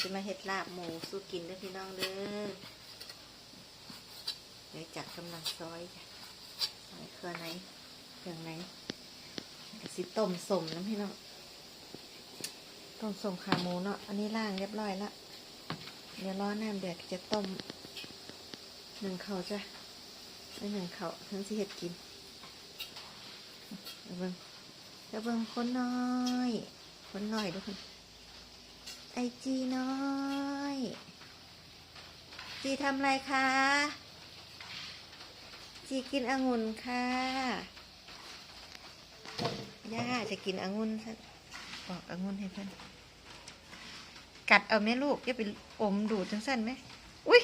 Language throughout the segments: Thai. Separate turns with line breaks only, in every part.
สิมาเฮ็ดลาบหมูสู้กินด้อพี่น้องเด้อเดี๋ยวจัดกำลังซอยจ้ะซอยเครือไหนเครื่องไหนก็สิต้มสมน้ำพี่น้องต้มสมขาหมูเนาะอันนี้ล่างเรียบร้อยละเดี๋ยวร้อน้ำเดือดจะต้มหนึ่งเขาจ้ะไม่หนึ่งเขาถึงสิเฮ็ดกินเดี๋ยวเบิ่งเดี๋ยวเบิ่งคนน้อยคนน้อยเดูคน ไอจีน้อยจีทำอะไรคะจีกินองุ่นค่ะย่าจะกินองุ่นบอกองุ่นให้เพื่อนกัดเอาไหมลูกอย่าไปอมดูดจังสั้นไหมอุ้ย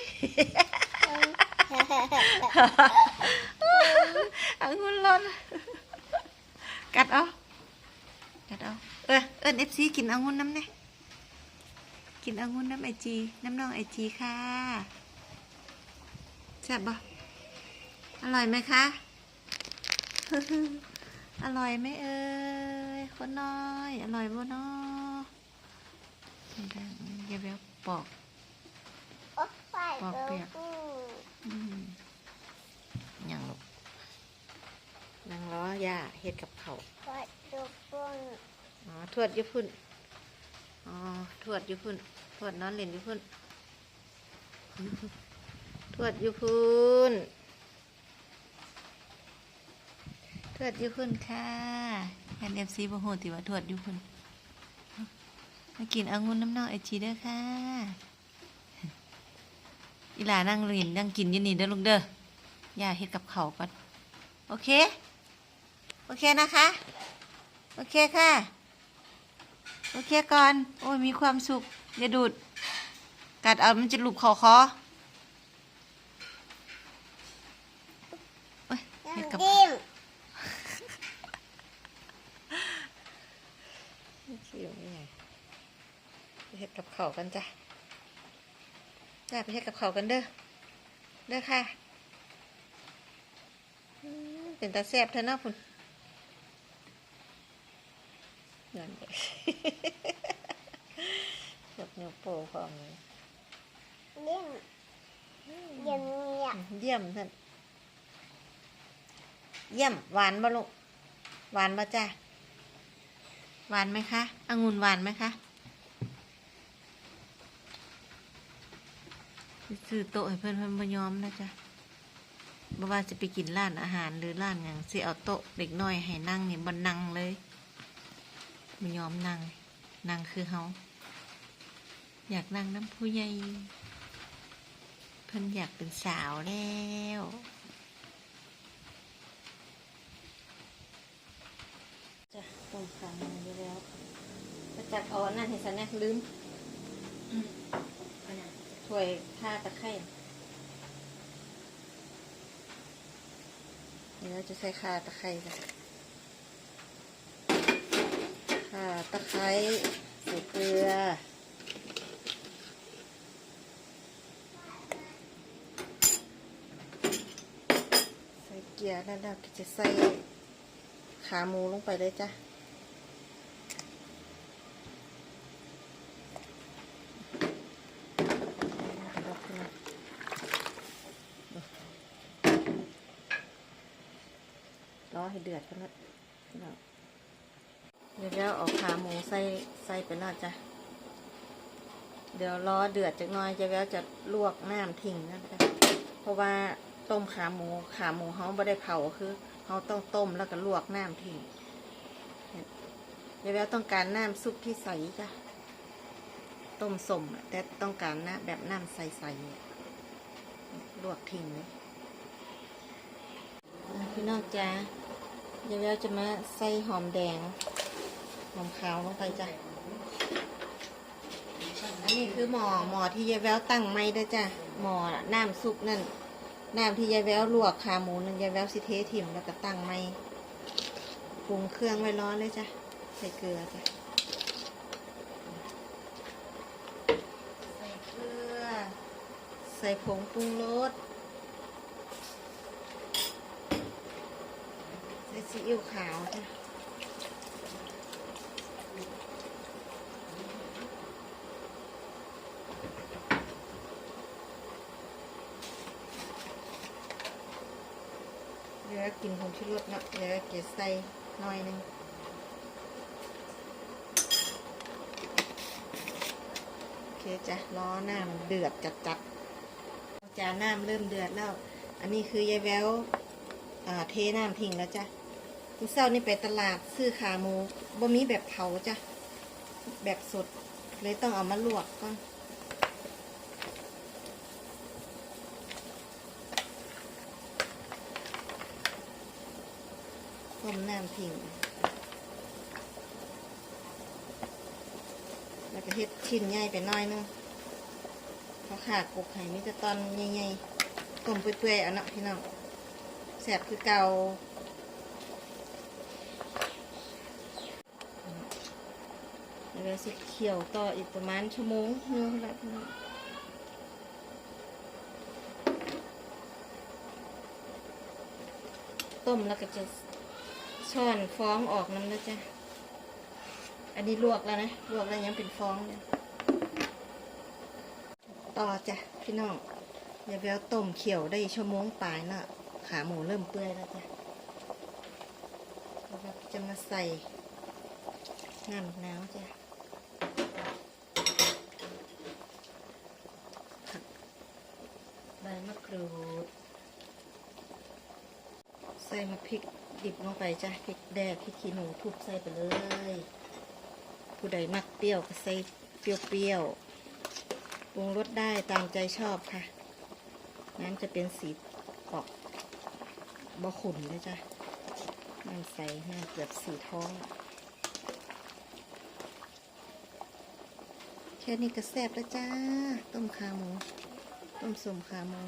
องุ่นร้อนกัดเอากัดเอาเออเอิญเอฟซีกินองุ่นน้ำเนี่ย กินองุ่นน้ำไอจีน้ำนองไอจีค่ะแซ่บบ่อร่อยไหมคะ อร่อยไหมเอ่ยคนน้อย อร่อยบ่เนาะนี่ได้อย่าแววปอก
บอกเปียก
อืมยังลูกนางล้อย่าเฮ็ดกับเขาว
ปัดตุกปุ่น
อ๋อทวดอยุพุ่น อ๋อทวดอยุพุ่นทวดนอนเล่นอยุพุ่นทวดอยุพุ่นทวดอยุพุ่นค่ะแอนเอฟซีบโหติว่าทวดอยุพุ่นมากินองุ่นน้ำนองไอจีเด้อค่ะอีหลานั่งเล่นนั่งกินยินนี่เด้อลูกเด้อย่าเฮ็ดกับเขาก่อนโอเค โอเคนะคะ โอเคค่ะ โอเคก่อน โอ้ยมีความสุข อย่าดูด กัดเอามันจะหลุบคอคอโอ้ย
น้
เฮ็ดกับำ
จิ้ม
ชิวนี่ไงไปเฮ็ดกับเขาวกันจ้ะจ้าไปเฮ็ดกับเขาวกันเด้อ เด้อค่ะอืมเป็นตาแซ่บเท่านั้นพุ่นนั่นเลยยกนิ้วโป้ง พร้อมเย
เยี่ยมเยี่ยมเนี่ย
เยี่ยมท่านเยี่ยมหวานบ่ลูกหวานบ่จ้าหวานไหมคะองุ่นหวานไหมคะซื้อโต๊ะให้เพื่อนเพื่อนบ่ยอมนะจ๊ะบ่ว่าจะไปกินร้านอาหารหรือร้านอย่างสิเอาโต๊ะเด็กน้อยให้นั่งนี่บ่นั่งเลยบ่ยอมนั่งนั่งคือเฮา อยากนั่งน้ำผู้ใหญ่เพิ่นอยากเป็นสาวแล้วจ้ะตรงขามันอยู่แล้วจะจับเอาอันนั่นให้ฉันนะลืมถ้วยท่าตะไคร้เดี๋ยวเราจะใส่ข่าตะไคร้จ้ะข่าตะไคร้ใส่เกลือ ใส่เกียร์แล้วเราก็จะใส่ขาหมูลงไปเลยจ้ะรอให้เดือดกันล้วเดี๋ยวเราเอาขาหมูใส่ใส่ไปแล้วจ้ะ เดี๋ยวรอเดือดจักหน่อยจะแล้วจะลวกน้ำทิ้งนั่นจ้ะเพราะว่า ต้มขาหมูขาหมูเขาไม่ได้เผาคือเขาต้องต้มแล้วก็ลวกน้ำทิ้งเดี๋ยวต้องการน้ำซุปที่ใสจ้ะต้มสมอแต่ต้องการน้ำแบบน้ำใสๆอะลวกทิ้งเลยอะพี่น้องจ้าเดี๋ยวจะมาใส่หอมแดงหอมขาวลงไปจ้ะอันนี้คือหมอหมอที่ยายแววตั้งไม่ได้จ้ะหมอน้ำซุปนั่น น้ำที่ยายแววลวกขาหมูนั่นยายแววสิเทถิ่มแล้วก็ตั้งไม่ปรุงเครื่องไว้ร้อนเลยจ้ะ ใส่เกลือจ้ะ ใส่เกลือ ใส่ผงปรุงรส ใส่ซีอิ๊วขาวจ้ะ แล้วกินผงชูรสเนาะแล้วก็เกลใส่หน่อยหนึงโอเคจ้ะรอน้ำเดือดจัดๆจานน้ำเริ่มเดือดแล้ว อันนี้คือยายแววอ่าเทน้ำทิ้งแล้วจ้ะคุณเศร้านี่ไปตลาดซื้อขาหมูบ่มีแบบเผาจ้ะ แบบสด เลยต้องเอามาลวกก่อน ต้มน้ำทิ้งแล้วก็เฮ็ดชิ้นใหญ่ไปน่อยนึงเขาขาดกบไห่มีแต่ตอนใหญ่ๆต้มเปื่อยๆเอาเนาะพี่น้องแสบคือเกาแล้วก็สิเคี่ยวต่ออีกประมาณชั่วโมงนึงแหละพี่น้องต้มแล้วก็จะ ช้อนฟองออกน้ำแล้วจ้ะ อันนี้ลวกแล้วนะ ลวกแล้วยังเป็นฟองเลยต่อจ้ะพี่น้องอย่าไปเอาต้มเขียวได้ชั่วโมงปลายแล้วขาหมูเริ่มเปื่อยแล้วจ้ะแล้วจะมาใส่น้ำน้ำจ้ะผักใบมะกรูด ใส่มาพริก ดิบลงไปจ้ะพริกแดงพริกขี้หนูทุบใส่ไปเลย ผู้ใดมักเปรี้ยวก็ใส่เปรี้ยวๆปรุงรสได้ตามใจชอบค่ะ น้ำจะเป็นสีออกบะขุ่นเลยจ้ะน้ำใสน้ำเกือบสีท้อง แค่นี้ก็แซ่บแล้วจ้า ต้มขาหมู ต้มสมขาหมู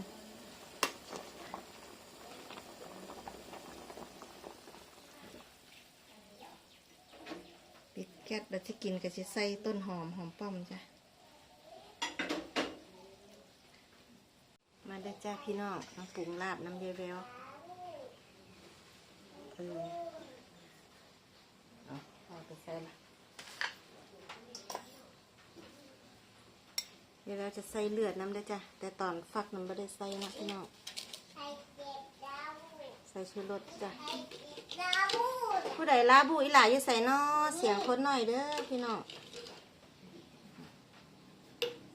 ปิ ดแก๊สแล้วที่กินก็จะใส่ต้นหอมหอมป้อมจ้ะ มาได้จ้าพี่น้องน้ำปรุงลาบน้ำเยยวแววเออเอาเอาไปใส่ละเดี๋ยวเราจะใส่เลือดน้ำได้จ้ะ แต่ตอนฟักน้ำไม่ได้ใส่นะพี่น้อง ใส่ชูรสจ้ะ
ไข่เจ็ดดาว
ผู้ใดลาบุอีหลาอยู่ใส่นอเสียงคนหน่อยเด้อพี่น้อง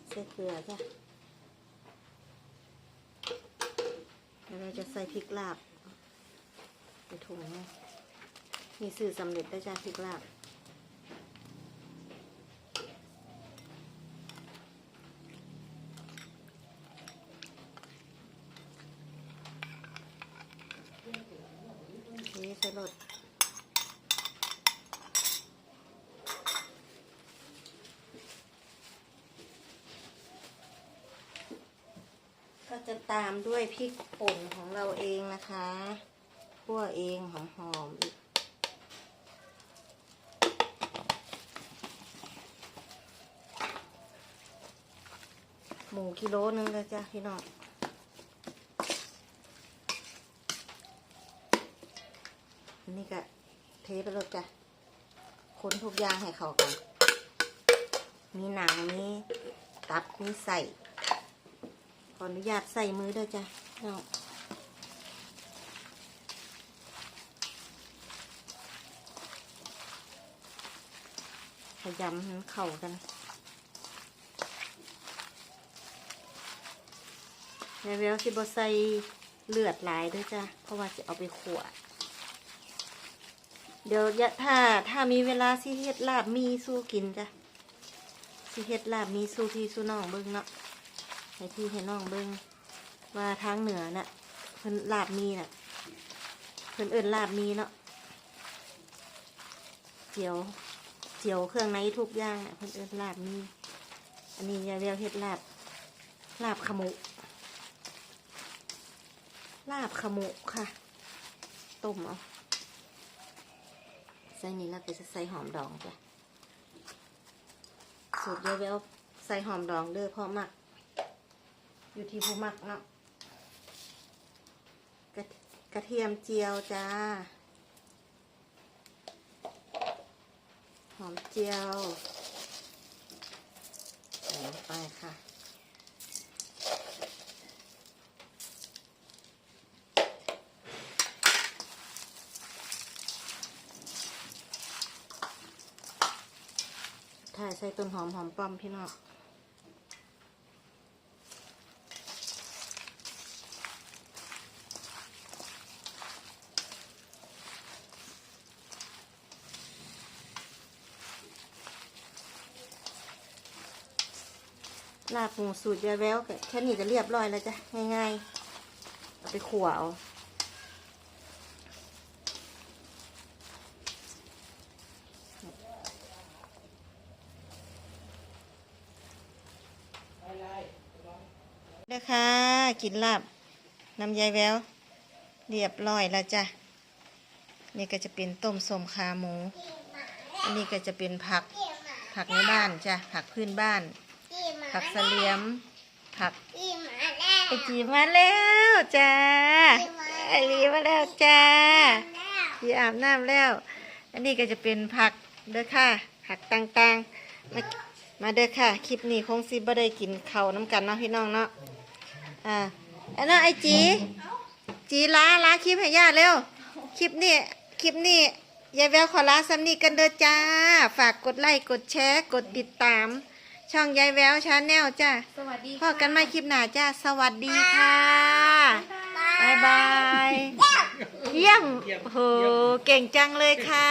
ใส่เกลือจ้ะเดี๋ยวเราจะใส่พริกลาบไปถุงนะมีสื่อสำเร็จได้จ้ะพริกลาบนี่ใส่รส จะตามด้วยพริกป่นของเราเองนะคะคั่วเองหอมๆอีกหมูกิโลนึงเลยจ้ะพี่น้องอันนี้ก็เทไปเลยจ้ะคนทุกอย่างให้เขากัน มีหนังมีตับมีใส่ ออนุญาตใส่มือด้วยจ้ะเนาขยิ้มเข้ากันแล้วเวลสิบใส่เลือดหลายด้วยจ้ะ เพราะว่าจะเอาไปขวดเดี๋ยวถ้าถ้ามีเวลาสิเฮ็ดลาบมีสู้กินจ้ะสิเฮ็ดลาบมีสู้พี่สู้น้องเบิ่งเนาะ ให้พี่ให้น้องเบิ้งว่าทางเหนือน่ะเพิ่นลาบมีน่ะเพิ่นเอิ้นลาบมีเนาะเจียวเจียวเครื่องในทุกอย่างน่ะเพิ่นเอิ้นลาบมีอันนี้ยาเรียกเฮ็ดลาบลาบขมุลาบขมุค่ะต้มเอาใส่นี้แล้วก็จะใส่หอมดองจ้ะสูตรยาเวลใส่หอมดองเด้อเพราะมัก อยู่ที่ผู้มักเนาะกระกระเทียมเจียวจ้า หอมเจียวใส่ลงไปค่ะถ่ายใส่ต้นหอมหอมปอมพี่น้อง ลาบหมูสูตรยายแววก็แค่นี้ก็เรียบร้อยแล้วจ้ะง่ายๆ เอาไปขั่วเอาเด้อค่ะ กินลาบน้ำยายแวว เรียบร้อยแล้วจ้ะ นี่ก็จะเป็นต้มสมขาหมู อันนี้ก็จะเป็นผักผักในบ้านจ้ะ ผักพื้นบ้าน ผักเสลียม ผัก
อีหมาแล้ว
ไอจีมาแล้วจ้าไอรีมาแล้วจ้าจีอาบน้ำแล้ว อันนี้ก็จะเป็นผักเด้อค่ะ ผักต่างๆ มามาเด้อค่ะ คลิปนี้คงสิบ่ได้กินข้าวน้ำกันเนาะพี่น้องเนาะ อ่าอันนั้นไอจี จีล้าล้าคลิปให้ย่าเร็ว คลิปนี้ คลิปนี้ยายแววขอลาซัมนี่กันเด้อจ้า ฝากกดไลค์ กดแชร์ กดติดตาม ช่องยายแววชาแนลจ้า
สวัสดี
พอกันใหม่คลิปหน้าจ้าสวัสดีค่ะบายบายเยี่ยมโอ้โหเก่งจังเลยค่ะ